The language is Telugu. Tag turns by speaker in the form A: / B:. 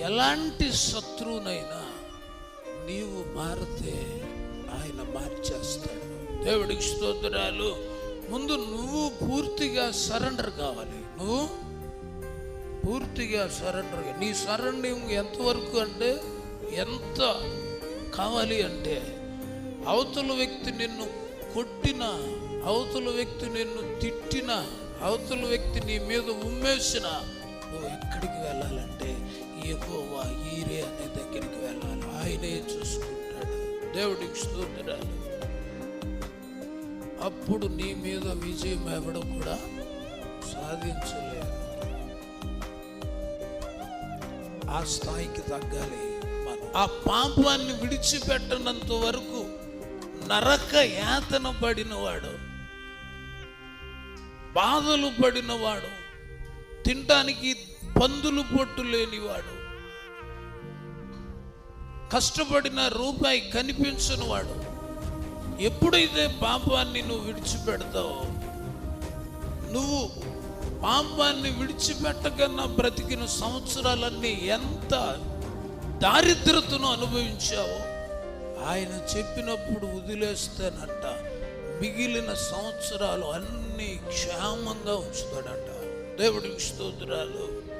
A: ఎలాంటి శత్రువునైనా నీవు మారితే ఆయన మార్చేస్తాడు. దేవుడికి స్తోత్రాలు. ముందు నువ్వు పూర్తిగా సరెండర్ కావాలి. నువ్వు పూర్తిగా సరెండర్ నీ సరెండరింగ్ ఎంతవరకు అంటే ఎంత కావాలి అంటే అవతల వ్యక్తి నిన్ను కొట్టిన అవతల వ్యక్తి నిన్ను తిట్టిన అవతల వ్యక్తి నీ మీద ఉమ్మేసిన నువ్వు ఎక్కడికి వెళ్ళాలంటే ఎక్కువ ఈరే అనే దగ్గరికి వెళ్ళాలి. ఆయనే చూసుకుంటాడు. దేవుడికి స్తోత్రాలు. అప్పుడు నీ మీద విజయం ఎవడం కూడా సాధించలేదు ఆ స్థాయికి తగ్గాలి మనం. ఆ పాపాన్ని విడిచిపెట్టనంత వరకు నరక యాతన పడినవాడు బాధలు పడినవాడు తినడానికి పందులు పొట్టు లేనివాడు కష్టపడిన రూపాయి కనిపించని వాడు ఎప్పుడైతే పాపాన్ని నువ్వు విడిచిపెడతావో? నువ్వు పాపాన్ని విడిచిపెట్టకన్నా బ్రతికిన సంవత్సరాలన్నీ ఎంత దారిద్రతను అనుభవించావో ఆయన చెప్పినప్పుడు వదిలేస్తానంట. మిగిలిన సంవత్సరాలు అన్నీ క్షేమంగా ఉంచుతాడంట. దేవుడికి స్తోత్రాలు.